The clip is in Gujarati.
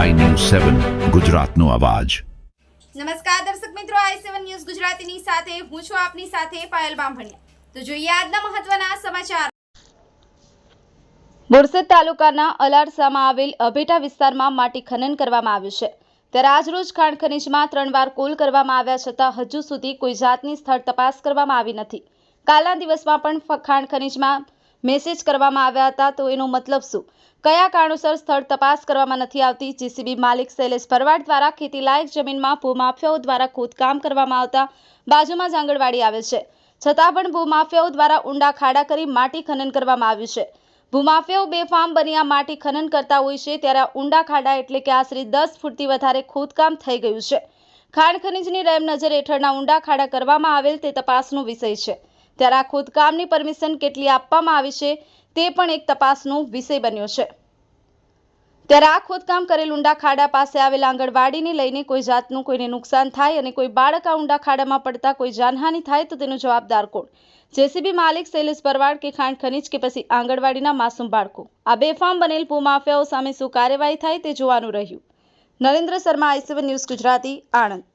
સેવન ગુજરાતનો અવાજ. નમસ્કાર દર્શક મિત્રો આઈ સેવન ન્યૂઝ ગુજરાતીની સાથે હું છું આપની સાથે પાયલ બામભણિયા. તો જોઈએ આજના મહત્વના સમાચાર. બોરસદ તાલુકાના અલારસામાં આવેલ અભેટા વિસ્તારમાં માટી ખનન કરવામાં આવ્યું છે. ત્યારે આજરોજ ખાણ ખનીજમાં ત્રણ વાર કોલ કરવામાં આવ્યા છતાં હજુ સુધી કોઈ જાતની સ્થળ તપાસ કરવામાં આવી નથી. કાલના દિવસમાં પણ ખાણ ખનીજમાં મેસેજ કરવામાં આવ્યા હતા, તો એનો મતલબ શું? કયા કારણોસર સ્થળ તપાસ કરવામાં નથી આવતી? જીસીબી માલિક શૈલેષ ભરવાડ દ્વારા ખેતીલાયક જમીનમાં ભૂમાફિયાઓ દ્વારા ખોદકામ કરવામાં આવતા બાજુમાં જ આંગણવાડી આવે છે. છતાં પણ ભૂમાફિયાઓ દ્વારા ઊંડા ખાડા કરી માટી ખનન કરવામાં આવ્યું છે. ભૂમાફિયાઓ બેફામ બની આ માટી ખનન કરતા હોય છે, ત્યારે ઊંડા ખાડા એટલે કે આશરે દસ ફૂટથી વધારે ખોદકામ થઈ ગયું છે. ખાણ ખનીજની રેમ નજર હેઠળના ઊંડા ખાડા કરવામાં આવેલ તે તપાસનો વિષય છે. ત્યારે આ ખોદકામની પરમિશન કેટલી આપવામાં આવી છે તે પણ એક તપાસનો વિષય બન્યો છે. ત્યારે આ ખોદકામ કરેલ ઊંડા ખાડા પાસે આવેલ આંગણવાડીને લઈને કોઈ જાતનું કોઈને નુકસાન થાય અને કોઈ બાળક આ ઊંડા ખાડામાં પડતા કોઈ જાનહાનિ થાય તો તેનો જવાબદાર કોણ? જેસીબી માલિક શૈલેષ ભરવાડ કે ખાંડ ખનીજ કે પછી આંગણવાડીના માસૂમ બાળકો? આ બેફામ બનેલ ભૂમાફિયાઓ સામે શું કાર્યવાહી થાય તે જોવાનું રહ્યું. Narendra Sharma, I news Gujarati, Anand.